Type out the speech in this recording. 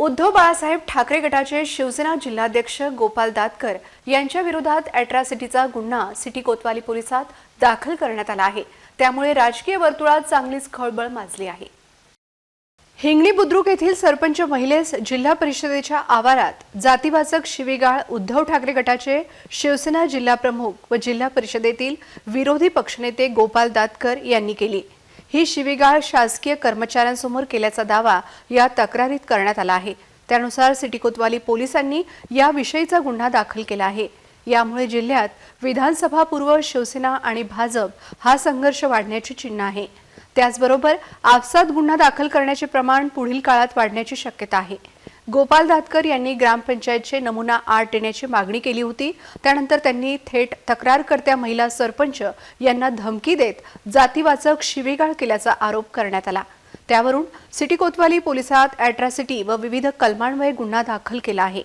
उद्धव बाळासाहेब ठाकरे गटाचे शिवसेना जिल्हाध्यक्ष गोपाल दातकर यांच्या विरोधात अॅट्रॉसिटीचा गुन्हा सिटी कोतवाली पोलिसात दाखल करण्यात आला आहे. त्यामुळे राजकीय वर्तुळात चांगलीच खळबळ माजली आहे. हिंगणी बुद्रुक येथील सरपंच महिलेस जिल्हा परिषदेच्या आवारात जातीवाचक शिवीगाळ उद्धव ठाकरे गटाचे शिवसेना जिल्हा प्रमुख व जिल्हा परिषदेतील विरोधी पक्षनेते गोपाल दातकर यांनी केली. ही शिवीगाळ शासकीय कर्मचाऱ्यांसमोर केल्याचा दावा या तक्रारीत करण्यात आला आहे. त्यानुसार सिटी कोतवाली पोलिसांनी याविषयीचा गुन्हा दाखल केला आहे. यामुळे जिल्ह्यात विधानसभापूर्व शिवसेना आणि भाजप हा संघर्ष वाढण्याची चिन्ह आहे. त्याचबरोबर आपसात गुन्हा दाखल करण्याचे प्रमाण पुढील काळात वाढण्याची शक्यता आहे. गोपाल दातकर यांनी ग्रामपंचायतचे नमुना आठ देण्याची मागणी केली होती. त्यानंतर त्यांनी थेट तक्रारकर्त्या महिला सरपंच यांना धमकी देत जातीवाचक शिवीगाळ केल्याचा आरोप करण्यात आला. त्यावरून सिटी कोतवाली पोलिसात अॅट्रॉसिटी व विविध कलमांवये गुन्हा दाखल केला आहे.